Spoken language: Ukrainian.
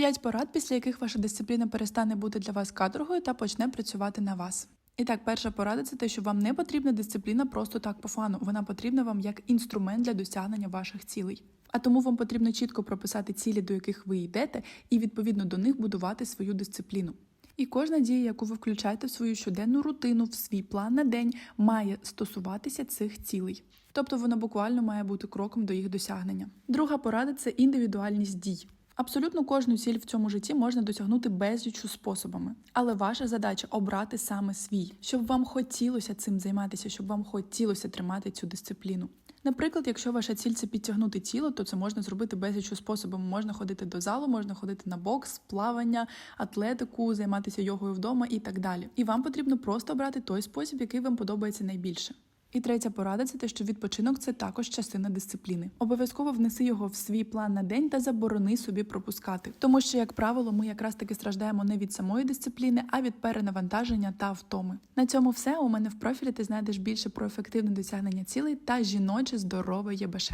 П'ять порад, після яких ваша дисципліна перестане бути для вас каторгою та почне працювати на вас. І так, перша порада це те, що вам не потрібна дисципліна просто так по фану. Вона потрібна вам як інструмент для досягнення ваших цілей. А тому вам потрібно чітко прописати цілі, до яких ви йдете, і відповідно до них будувати свою дисципліну. І кожна дія, яку ви включаєте в свою щоденну рутину, в свій план на день, має стосуватися цих цілей. Тобто вона буквально має бути кроком до їх досягнення. Друга порада це індивідуальність дій. Абсолютно кожну ціль в цьому житті можна досягнути безліччю способами, але ваша задача обрати саме свій, щоб вам хотілося цим займатися, щоб вам хотілося тримати цю дисципліну. Наприклад, якщо ваша ціль це підтягнути тіло, то це можна зробити безліччю способами. Можна ходити до залу, можна ходити на бокс, плавання, атлетику, займатися йогою вдома і так далі. І вам потрібно просто обрати той спосіб, який вам подобається найбільше. І третя порада це те, що відпочинок це також частина дисципліни. Обов'язково внеси його в свій план на день та заборони собі пропускати. Тому що, як правило, ми якраз таки страждаємо не від самої дисципліни, а від перенавантаження та втоми. На цьому все у мене в профілі ти знайдеш більше про ефективне досягнення цілей та жіноче здорове ЄБШ.